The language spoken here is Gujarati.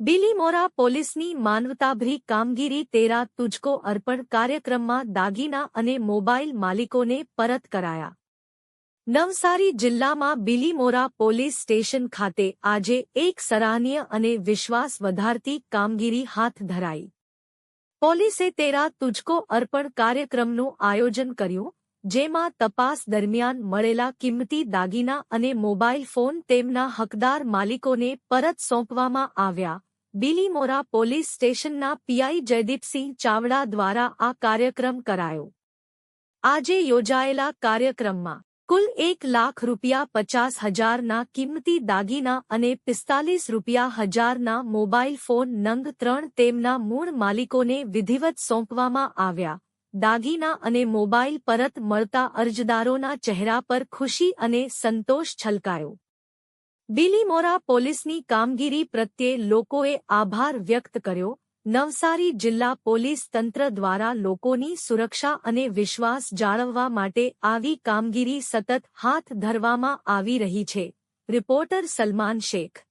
બિલીમોરા પોલીસની માનવતાભરી કામગીરી તેરા તુજકો અર્પણ કાર્યક્રમમાં દાગીના અને મોબાઈલ માલિકોને પરત કરાયા. નવસારી જિલ્લામાં બિલીમોરા પોલીસ સ્ટેશન ખાતે આજે એક સરાહનીય અને વિશ્વાસ વધારતી કામગીરી હાથ ધરાઈ. પોલીસે તેરા તુજકો અર્પણ કાર્યક્રમનું આયોજન કર્યું, જેમાં તપાસ દરમિયાન મળેલા કિંમતી દાગીના અને મોબાઈલ ફોન તેમના હકદાર માલિકોને પરત સોંપવામાં આવ્યા. બિલીમોરા પોલીસ સ્ટેશનના પીઆઈ જયદીપસિંહ ચાવડા દ્વારા આ કાર્યક્રમ કરાયો. આજે યોજાયેલા કાર્યક્રમમાં કુલ એક લાખ રૂપિયા પચાસ હજારના કિંમતી દાગીના અને પિસ્તાલીસ રૂપિયા હજારના મોબાઈલ ફોન નંગ ત્રણ તેમના મૂળ માલિકોને વિધિવત સોંપવામાં આવ્યા. દાગીના અને મોબાઈલ પરત મળતા અરજદારોના ચહેરા પર ખુશી અને સંતોષ છલકાયો. બિલીમોરા પોલીસની કામગીરી પ્રત્યે લોકોએ આભાર વ્યક્ત કર્યો. નવસારી જિલ્લા પોલીસ તંત્ર દ્વારા લોકોની સુરક્ષા અને વિશ્વાસ જાળવવા માટે આવી કામગીરી સતત હાથ ધરવામાં આવી રહી છે. રિપોર્ટર સલમાન શેખ